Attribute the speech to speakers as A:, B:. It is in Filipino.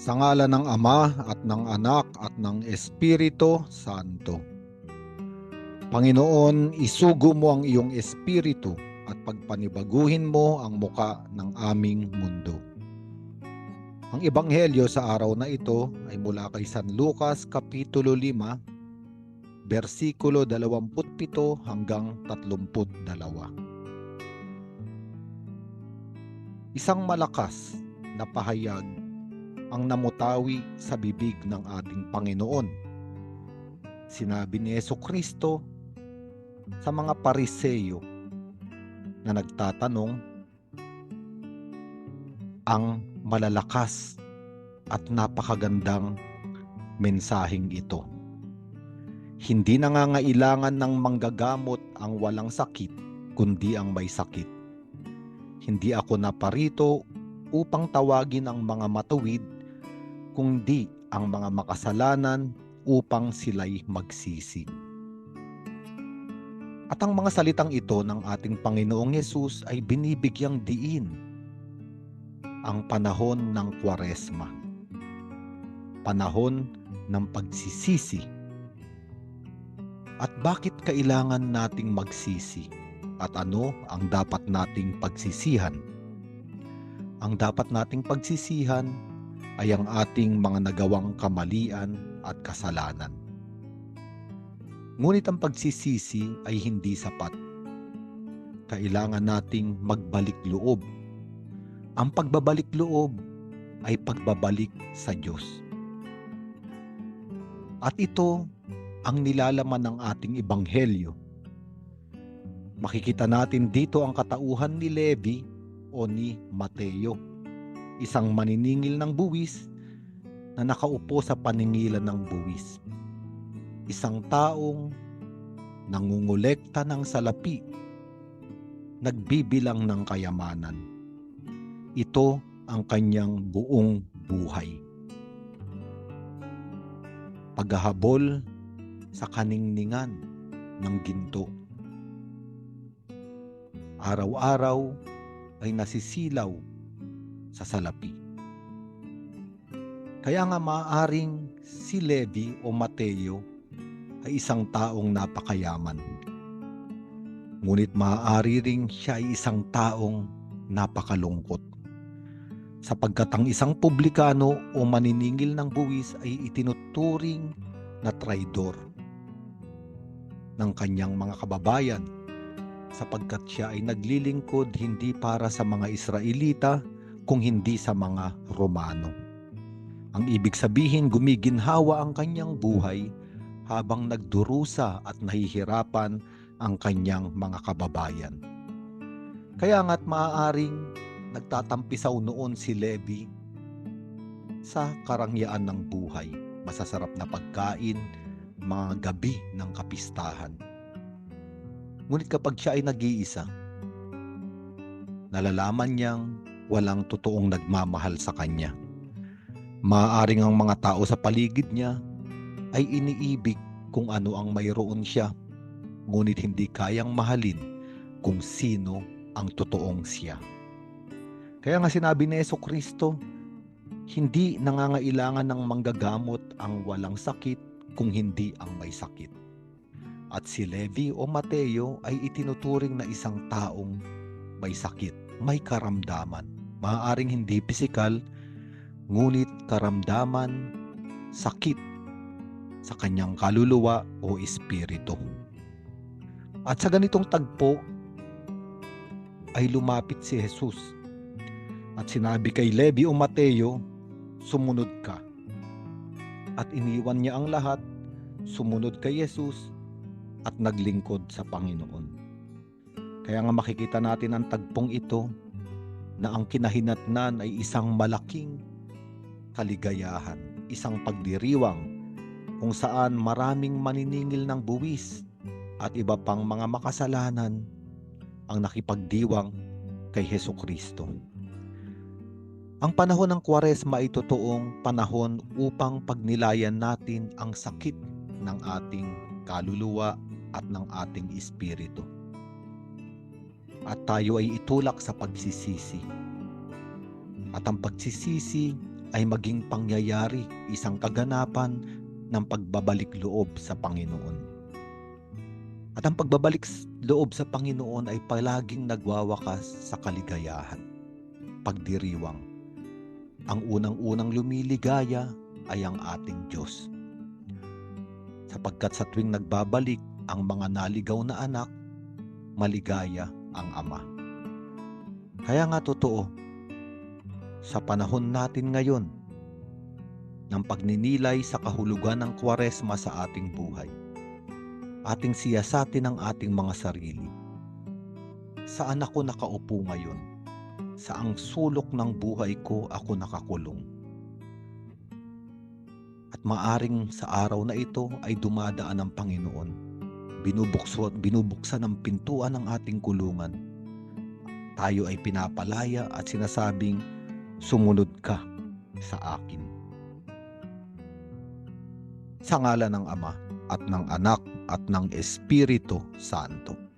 A: Sa ngala ng Ama at ng Anak at ng Espiritu Santo. Panginoon, isugo mo ang iyong espiritu at pagpanibaguhin mo ang muka ng aming mundo. Ang ebanghelyo sa araw na ito ay mula kay San Lucas Kapitulo 5, versikulo 27 hanggang 32. Isang malakas na pahayag ang namutawi sa bibig ng ating Panginoon. Sinabi ni Yeso Kristo sa mga pariseyo na nagtatanong ang malalakas at napakagandang mensaheng ito. Hindi nangangailangan ng manggagamot ang walang sakit, kundi ang may sakit. Hindi ako naparito upang tawagin ang mga matuwid, kundi ang mga makasalanan upang sila'y magsisi. At ang mga salitang ito ng ating Panginoong Yesus ay binibigyang diin ang panahon ng Kwaresma. Panahon ng pagsisisi. At bakit kailangan nating magsisi? At ano ang dapat nating pagsisihan? Ang dapat nating pagsisihan ay ang ating mga nagawang kamalian at kasalanan. Ngunit ang pagsisisi ay hindi sapat. Kailangan nating magbalik loob. Ang pagbabalik loob ay pagbabalik sa Diyos. At ito ang nilalaman ng ating ebanghelyo. Makikita natin dito ang katauhan ni Levi o ni Mateo, isang maniningil ng buwis na nakaupo sa paningilan ng buwis isang taong nangungulekta ng salapi, nagbibilang ng kayamanan. Ito ang kanyang buong buhay. Paghahabol sa kaningningan ng ginto. Araw-araw ay nasisilaw sa salapi. Kaya nga maaring si Levi o Mateo ay isang taong napakayaman. Ngunit maaari ring siya ay isang taong napakalungkot. Sapagkat ang isang publikano o maniningil ng buwis ay itinuturing na traidor ng kanyang mga kababayan sapagkat siya ay naglilingkod hindi para sa mga Israelita kung hindi sa mga Romano. Ang ibig sabihin gumiginhawa ang kanyang buhay habang nagdurusa at nahihirapan ang kanyang mga kababayan. Kaya nga't maaaring nagtatampisaw noon si Levi sa karangyaan ng buhay, masasarap na pagkain, mga gabi ng kapistahan. Ngunit kapag siya ay nag-iisa, nalalaman niyang walang totoong nagmamahal sa kanya. Maaaring ang mga tao sa paligid niya ay iniibig kung ano ang mayroon siya, ngunit hindi kayang mahalin kung sino ang totoong siya. Kaya nga sinabi ni Yeso Kristo, hindi nangangailangan ng manggagamot ang walang sakit kung hindi ang may sakit. At si Levi o Mateo ay itinuturing na isang taong may sakit, may karamdaman. Maaaring hindi pisikal, ngunit karamdaman, sakit sa kanyang kaluluwa o espiritu. At sa ganitong tagpo ay lumapit si Jesus at sinabi kay Levi o Mateo, sumunod ka. At iniwan niya ang lahat, sumunod kay Jesus at naglingkod sa Panginoon. Kaya nga makikita natin ang tagpong ito na ang kinahinatnan ay isang malaking kaligayahan, isang pagdiriwang kung saan maraming maniningil ng buwis at iba pang mga makasalanan ang nakipagdiwang kay Heso Kristo. Ang panahon ng Kwaresma ay totoong panahon upang pagnilayan natin ang sakit ng ating kaluluwa at ng ating espiritu. At tayo ay itulak sa pagsisisi. At ang pagsisisi ay maging pangyayari, isang kaganapan ng pagbabalik loob sa Panginoon. At ang pagbabalik loob sa Panginoon ay palaging nagwawakas sa kaligayahan, pagdiriwang. Ang unang-unang lumiligaya ay ang ating Diyos. Sapagkat sa tuwing nagbabalik ang mga naligaw na anak, maligaya ang Ama. Kaya nga totoo, sa panahon natin ngayon, ng pagninilay sa kahulugan ng kwaresma sa ating buhay, ating siyasatin ang ating mga sarili. Saan ako nakaupo ngayon? Saang sulok ng buhay ko ako nakakulong? At maaring sa araw na ito ay dumadaan ang Panginoon. Binubukso, binubuksan ang pintuan ng ating kulungan. Tayo ay pinapalaya at sinasabing, sumunod ka sa akin. Sa ngala ng Ama at ng Anak at ng Espiritu Santo.